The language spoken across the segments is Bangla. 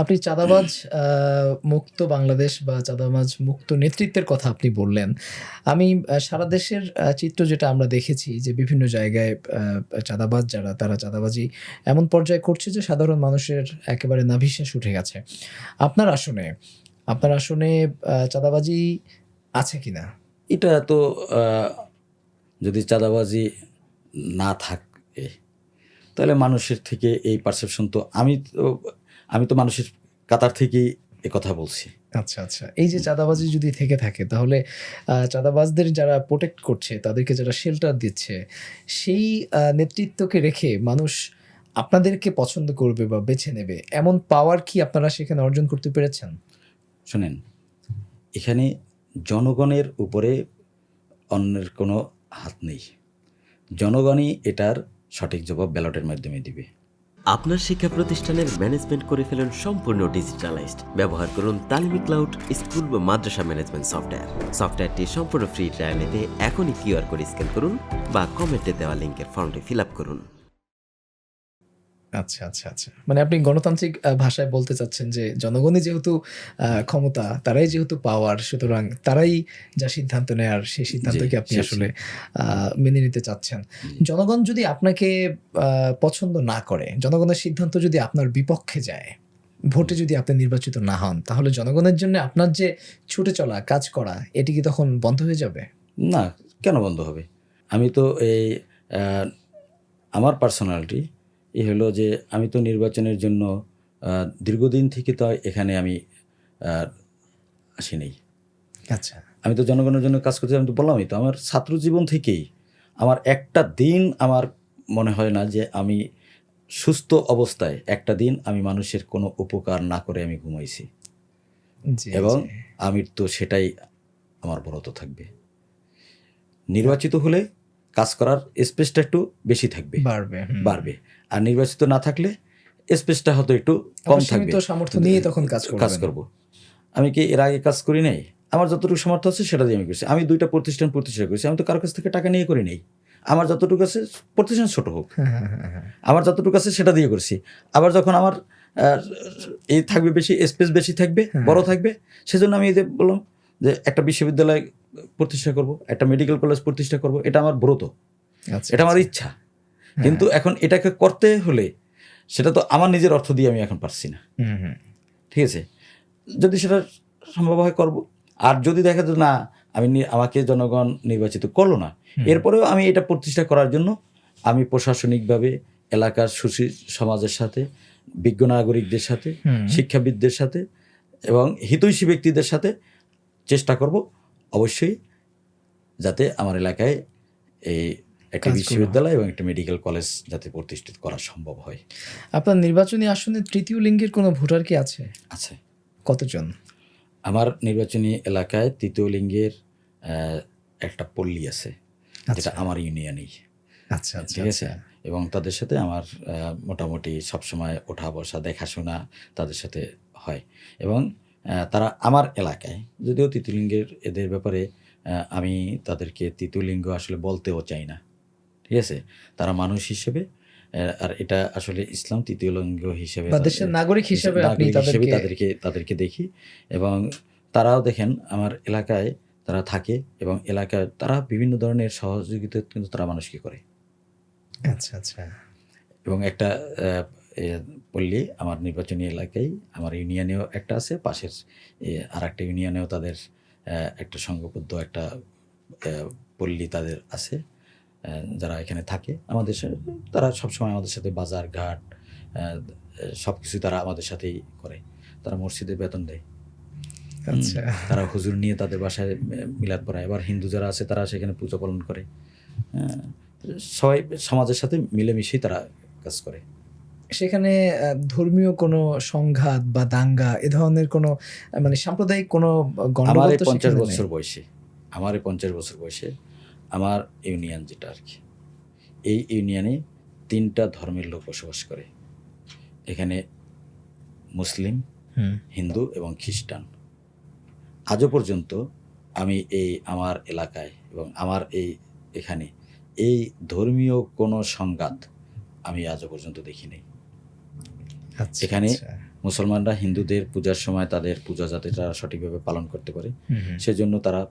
আপনি চাঁদাবাজ মুক্ত বাংলাদেশ বা চাঁদাবাজ মুক্ত নেতৃত্বের কথা আপনি বললেন। আমি সারা দেশের চিত্র যেটা আমরা দেখেছি যে বিভিন্ন জায়গায় চাঁদাবাজ যারা, তারা চাঁদাবাজি এমন পর্যায়ে করছে যে সাধারণ মানুষের একেবারে নাভিশ্বাস উঠে গেছে। আপনার আসনে আপনার আসনে চাঁদাবাজি আছে কিনা? এটা তো যদি চাঁদাবাজি না থাকে, তাহলে মানুষের থেকে এই পারসেপশন তো আমি তো আমি তো মানুষের কাতার থেকেই এ কথা বলছি। আচ্ছা আচ্ছা। এই যে চাঁদাবাজি যদি থেকে থাকে তাহলে চাঁদাবাজদের যারা প্রোটেক্ট করছে তাদেরকে যারা শেল্টার দিচ্ছে সেই নেতৃত্বকে রেখে মানুষ আপনাদেরকে পছন্দ করবে বা বেছে নেবে এমন পাওয়ার কি আপনারা সেখানে অর্জন করতে পেরেছেন? শোনেন এখানে জনগণের উপরে অন্যের কোনো হাত নেই। জনগণই এটার সঠিক জবাব ব্যালটের মাধ্যমে দিবে। আপনার শিক্ষা প্রতিষ্ঠানের ম্যানেজমেন্ট করে ফেলুন সম্পূর্ণ ডিজিটালাইজড ব্যবহার করুন তালিমি ক্লাউড স্কুল বা মাদ্রাসা ম্যানেজমেন্ট সফটওয়্যার সফটওয়্যারটি সম্পূর্ণ ফ্রি ট্রায়াল নিতে এখনই কিউআর কোড স্ক্যান করুন বা কমেন্টে দেওয়া লিঙ্কের ফর্মটি ফিল আপ করুন। আচ্ছা আচ্ছা আচ্ছা। মানে আপনি গণতান্ত্রিক ভাষায় বলতে চাচ্ছেন যে জনগণই যেহেতু ক্ষমতা তারাই যেহেতু পাওয়ার সুতরাং তারাই যা সিদ্ধান্ত নেয়ার সেই সিদ্ধান্তকে আপনি। আসলে মেনে নিতে চাচ্ছেন। জনগণ যদি আপনাকে পছন্দ না করে জনগণের সিদ্ধান্ত যদি আপনার বিপক্ষে যায় ভোটে যদি আপনি নির্বাচিত না হন তাহলে জনগণের জন্য আপনার যে ছুটে চলা কাজ করা এটি কি তখন বন্ধ হয়ে যাবে? না কেন বন্ধ হবে? আমি তো এই আমার পার্সোনালিটি এই হলো যে আমি তো নির্বাচনের জন্য দীর্ঘদিন থেকে তো এখানে আমি আসি নেই। আচ্ছা। আমি তো জনগণের জন্য কাজ করতে আমি তো বললামই তো আমার ছাত্র জীবন থেকেই আমার একটা দিন আমার মনে হয় না যে আমি সুস্থ অবস্থায় একটা দিন আমি মানুষের কোনো উপকার না করে আমি ঘুমাইছি। এবং। আমি তো সেটাই আমার বরত থাকবে। নির্বাচিত হলে কাজ করার স্পেসটা একটু বেশি থাকবে। বাড়বে বাড়বে। আর নির্বাচিত না থাকলে স্পেসটা হয়তো একটু কম থাকবে। সামর্থ্য নিয়ে তখন কাজ কাজ করব। আমি কি এর আগে কাজ করি নাই? আমার যতটুকু সামর্থ্য আছে সেটা দিয়ে আমি করছি। আমি দুইটা প্রতিষ্ঠান প্রতিষ্ঠা করেছি। আমি তো কারও কাছ থেকে টাকা নিয়ে করি নাই। আমার যতটুকু আছে প্রতিষ্ঠান ছোট হোক। হ্যাঁ, হ্যাঁ, হ্যাঁ। আমার যতটুকু আছে সেটা দিয়ে করছি। আবার যখন আমার এই থাকবে বেশি স্পেস বেশি থাকবে। বড় থাকবে সেজন্য আমি এই যে বললাম যে একটা বিশ্ববিদ্যালয় প্রতিষ্ঠা করব একটা মেডিকেল কলেজ প্রতিষ্ঠা করব এটা আমার ব্রত। আচ্ছা, এটা আমার আচ্ছা। ইচ্ছা। কিন্তু এখন এটাকে করতে হলে সেটা তো আমার নিজের অর্থ দিয়ে আমি এখন পারছি না। ঠিক আছে? যদি সেটা সম্ভব হয় করব। আর যদি দেখা যায় না আমি আমাকে জনগণ নির্বাচিত করল না এরপরেও আমি এটা প্রতিষ্ঠা করার জন্য আমি প্রশাসনিকভাবে এলাকার সুশীল সমাজের সাথে বিজ্ঞ নাগরিকদের সাথে শিক্ষাবিদদের সাথে এবং হিতৈষী ব্যক্তিদের সাথে চেষ্টা করব। অবশ্যই যাতে আমার এলাকায় এই একটা বিশ্ববিদ্যালয় এবং একটা মেডিকেল কলেজ যাতে প্রতিষ্ঠিত করা সম্ভব হয়। আপনার নির্বাচনী আসনে তৃতীয় লিঙ্গের কোনো ভোটার কি আছে? আচ্ছা কতজন? আমার নির্বাচনী এলাকায় তৃতীয় লিঙ্গের একটা পল্লী আছে যেটা আচ্ছা। আমার ইউনিয়নেই। আচ্ছা আচ্ছা ঠিক আছে? আচ্ছা। এবং তাদের সাথে আমার মোটামুটি সবসময় ওঠা বসা দেখাশোনা তাদের সাথে হয়। এবং তারা আমার এলাকায় যদিও তৃতীয়লিঙ্গের এদের ব্যাপারে আমি তাদেরকে তৃতীয়লিঙ্গ আসলে বলতেও চাই না। ঠিক আছে? তারা মানুষ হিসেবে আর এটা আসলে ইসলাম তৃতীয় লিঙ্গ হিসেবে দেশের নাগরিক হিসেবে হিসেবে তাদেরকে তাদেরকে দেখি। এবং তারাও দেখেন আমার এলাকায় তারা থাকে এবং এলাকায় তারা বিভিন্ন ধরনের সহযোগিতা কিন্তু তারা মানুষকে করে। আচ্ছা আচ্ছা। এবং একটা পল্লী আমার নির্বাচনী এলাকায় আমার ইউনিয়নেও একটা আছে পাশের আর একটা ইউনিয়নেও তাদের একটা সংঘবদ্ধ একটা পল্লী তাদের আছে যারা এখানে থাকে আমাদের তারা সবসময় আমাদের সাথে বাজার ঘাট সব কিছু তারা আমাদের সাথেই করে। তারা মসজিদে বেতন দেয়। আচ্ছা। তারা হুজুর নিয়ে তাদের বাসায় মিলাদ পড়ায় এবার হিন্দু যারা আছে তারা সেখানে পূজা পালন করে। হ্যাঁ, সবাই সমাজের সাথে মিলেমিশেই তারা কাজ করে। সেখানে ধর্মীয় কোনো সংঘাত বা দাঙ্গা এ ধরনের কোনো মানে সাম্প্রদায়িক কোনো আমার পঞ্চাশ বছর বয়সে আমার এই পঞ্চাশ বছর বয়সে আমার ইউনিয়ন যেটা আর কি এই ইউনিয়নে তিনটা ধর্মের লোক বসবাস করে। এখানে মুসলিম হিন্দু এবং খ্রিস্টান। আজও পর্যন্ত আমি এই আমার এলাকায় এবং আমার এই এখানে এই ধর্মীয় কোনো সংঘাত আমি আজও পর্যন্ত দেখিনি। এখানে আচ্ছা। মুসলমানরা হিন্দুদের পূজার সময় তাদের পূজা যাতে তারা সঠিকভাবে পালন করতে পারে। সেজন্য তারা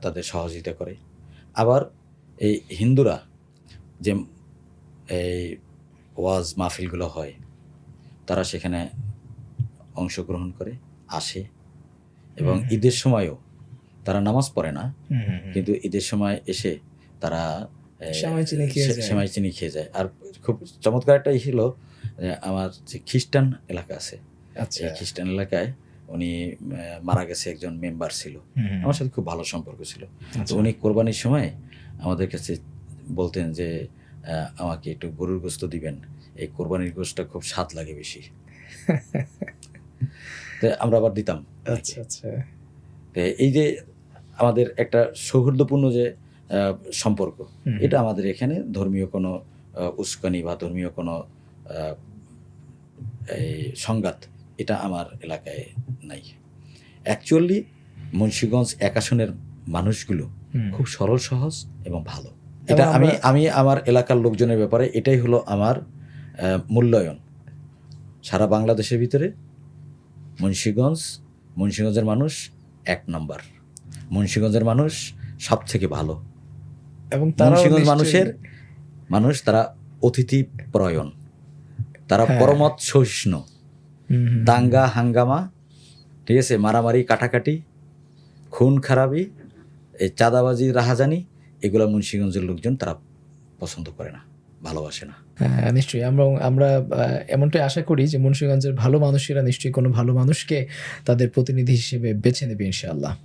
তাদের সহযোগিতা করে আবার এই হিন্দুরা যে এই ওয়াজ মাহফিলগুলো হয় তারা সেখানে অংশগ্রহণ করে আসে এবং ঈদের সময়ও তারা নামাজ পড়ে না। কিন্তু ঈদের সময় এসে তারা সেমাই চিনি খেয়ে যায়। সেমাই চিনি খেয়ে যায়। আর খুব চমৎকার একটা ই ছিল আমার যে খ্রিস্টান এলাকা আছে আচ্ছা। খ্রিস্টান এলাকায় উনি মারা গেছে একজন মেম্বার ছিল। আমার সাথে খুব ভালো সম্পর্ক ছিল। তো আচ্ছা। উনি কোরবানির সময় আমাদের কাছে বলতেন যে আমাকে একটু গরুর গোস্ত দিবেন। এই কোরবানির গোস্তটা খুব স্বাদ লাগে বেশি। তো আমরা আবার দিতাম। আচ্ছা আচ্ছা। তো এই যে আমাদের একটা সৌহার্দ্যপূর্ণ যে সম্পর্ক। এটা আমাদের এখানে ধর্মীয় কোনো উস্কানি বা ধর্মীয় কোনো সংঘাত এটা আমার এলাকায় নাই। অ্যাকচুয়ালি মুন্সীগঞ্জ এক আসনের মানুষগুলো খুব সরল সহজ এবং ভালো। এটা আমি আমি আমার এলাকার লোকজনের ব্যাপারে এটাই হলো আমার মূল্যায়ন। সারা বাংলাদেশের ভিতরে মুন্সীগঞ্জ মুন্সীগঞ্জের মানুষ এক নম্বর। মুন্সীগঞ্জের মানুষ সব থেকে ভালো। এবং নিশ্চয়ই- মানুষের মানুষ তারা অতিথি প্রয়ণ। তারা হ্যাঁ। পরমত সহিষ্ণু। দাঙ্গা হাঙ্গামা ঠিক আছে মারামারি কাটাকাটি খুন খারাপি এই চাঁদাবাজি রাহাজানি এগুলো মুন্সিগঞ্জের লোকজন তারা পছন্দ করে না ভালোবাসে না। হ্যাঁ নিশ্চয়ই। আমরা আমরা এমনটাই আশা করি যে মুন্সিগঞ্জের ভালো মানুষেরা নিশ্চয়ই কোনো ভালো মানুষকে তাদের প্রতিনিধি হিসেবে বেছে নেবে ইনশাআল্লাহ।